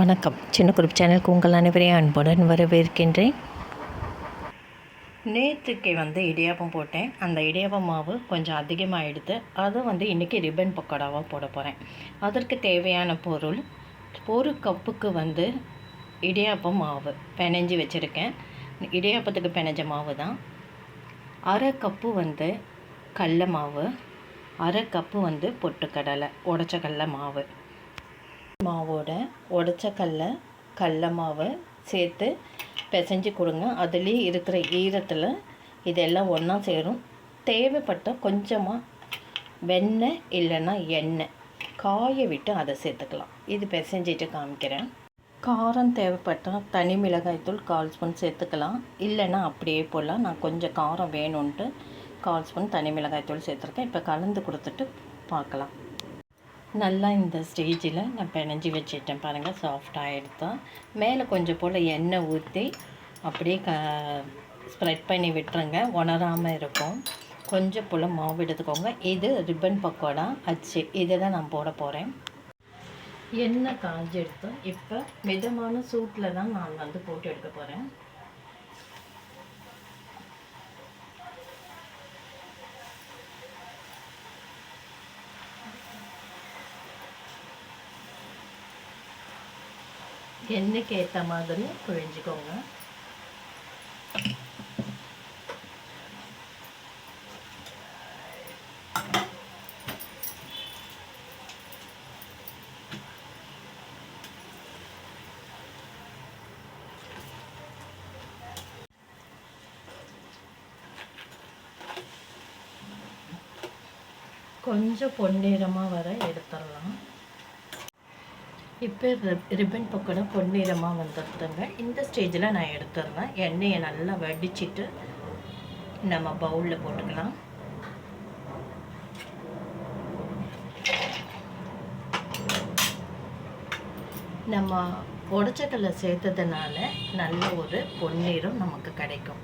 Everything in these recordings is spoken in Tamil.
வணக்கம். சின்ன குரூப் சேனலுக்கு உங்கள் அனைவரையும் அன்புடன் வரவேற்கின்றேன். நேற்றுக்கு வந்து இடியாப்பம் போட்டேன். அந்த இடியாப்பம் மாவு கொஞ்சம் அதிகமாக எடுத்து அதை வந்து இன்றைக்கி ரிப்பன் பக்கோடாவாக போட போகிறேன் அதற்கு தேவையான பொருள் ஒரு கப்புக்கு வந்து இடியாப்பம் மாவு பிணைஞ்சி வச்சுருக்கேன். இடியாப்பத்துக்கு பிணைஞ்ச மாவு தான். அரை கப்பு வந்து கடல மாவு அரை கப்பு வந்து பொட்டுக்கடலை உடச்ச கடல மாவு. மாவோட உடச்ச கடல கடல மாவை சேர்த்து பிசைஞ்சு கொடுங்க. அதுலேயே இருக்கிற ஈரத்தில் இதெல்லாம் ஒன்றா சேரும். தேவைப்பட்ட கொஞ்சமாக வெண்ணெய் இல்லைன்னா எண்ணெய். காய விட்டு அதை சேர்த்துக்கலாம். இது பிசைஞ்சிட்டு காமிக்கிறேன். காரம் தேவைப்பட்டால் தனி மிளகாய்த்தூள் கால் ஸ்பூன் சேர்த்துக்கலாம். இல்லைன்னா அப்படியே போடலாம். நான் கொஞ்சம் காரம் வேணும்ன்ட்டு கால் ஸ்பூன் தனி மிளகாய்த்தூள் சேர்த்துருக்கேன். இப்போ கலந்து கொடுத்துட்டு பார்க்கலாம். நல்லா இந்த ஸ்டேஜில் நான் பிணைஞ்சி வச்சுட்டேன் பாருங்கள் சாஃப்டாக எடுத்தோம் மேலே கொஞ்சம் போல் எண்ணெய் ஊற்றி அப்படியே க ஸ்ப்ரெட் பண்ணி விட்டுருங்க உணராமல் இருக்கும். கொஞ்சம் போல் மாவு எடுத்துக்கோங்க. இது ரிப்பன் பக்கோடா அச்சு. இதை தான் நான் போட போகிறேன் எண்ணெய் காஞ்சி எடுத்தோம். இப்போ மிதமான சூட்டில் தான் நான் வந்து போட்டு எடுக்க போகிறேன் எண்ணெய்க்கு ஏற்ற மாதிரி புழிஞ்சிக்கோங்க. கொஞ்சம் பொன்னிறமாக வர எடுத்துடலாம். இப்போ ரிப்பன் பக்கம் பொன்னிறமாக வந்துடுதுங்க இந்த ஸ்டேஜில் நான் எடுத்துடுறேன். எண்ணெயை நல்லா வடிச்சிட்டு நம்ம பவுலில் போட்டுக்கலாம். நம்ம உடச்சக்கல்ல சேர்த்ததுனால நல்ல ஒரு பொன்னிறம் நமக்கு கிடைக்கும்.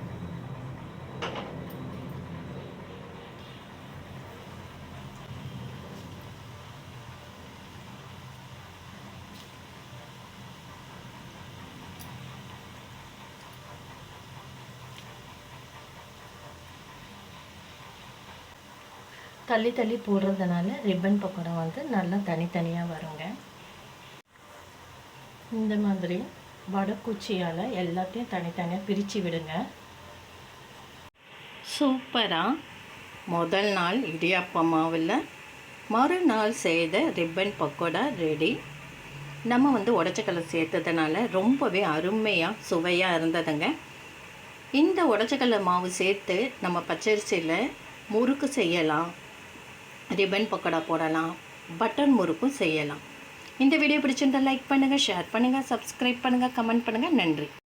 தள்ளி தள்ளி போடுறதுனால ரிப்பன் பக்கோடா வந்து நல்லா தனித்தனியாக வருங்க. இந்த மாதிரி வடக்குச்சியால் எல்லாத்தையும் தனித்தனியாக பிரித்து விடுங்க. சூப்பராக முதல் நாள் இடியாப்ப மாவில் மறுநாள் செய்த ரிப்பன் பக்கோடா ரெடி நம்ம வந்து உடச்சக்கல்லை சேர்த்ததுனால ரொம்பவே அருமையாக சுவையாக இருந்ததுங்க. இந்த உடச்சக்கல்லை மாவு சேர்த்து நம்ம பச்சரிசியில் முறுக்கு செய்யலாம். ரிப்பன் பக்கோடா போடலாம் பட்டர் முறுக்கும் செய்யலாம். இந்த வீடியோ பிடிச்சிருந்தால் லைக் பண்ணுங்கள் ஷேர் பண்ணுங்கள் சப்ஸ்கிரைப் பண்ணுங்கள் கமெண்ட் பண்ணுங்கள் நன்றி.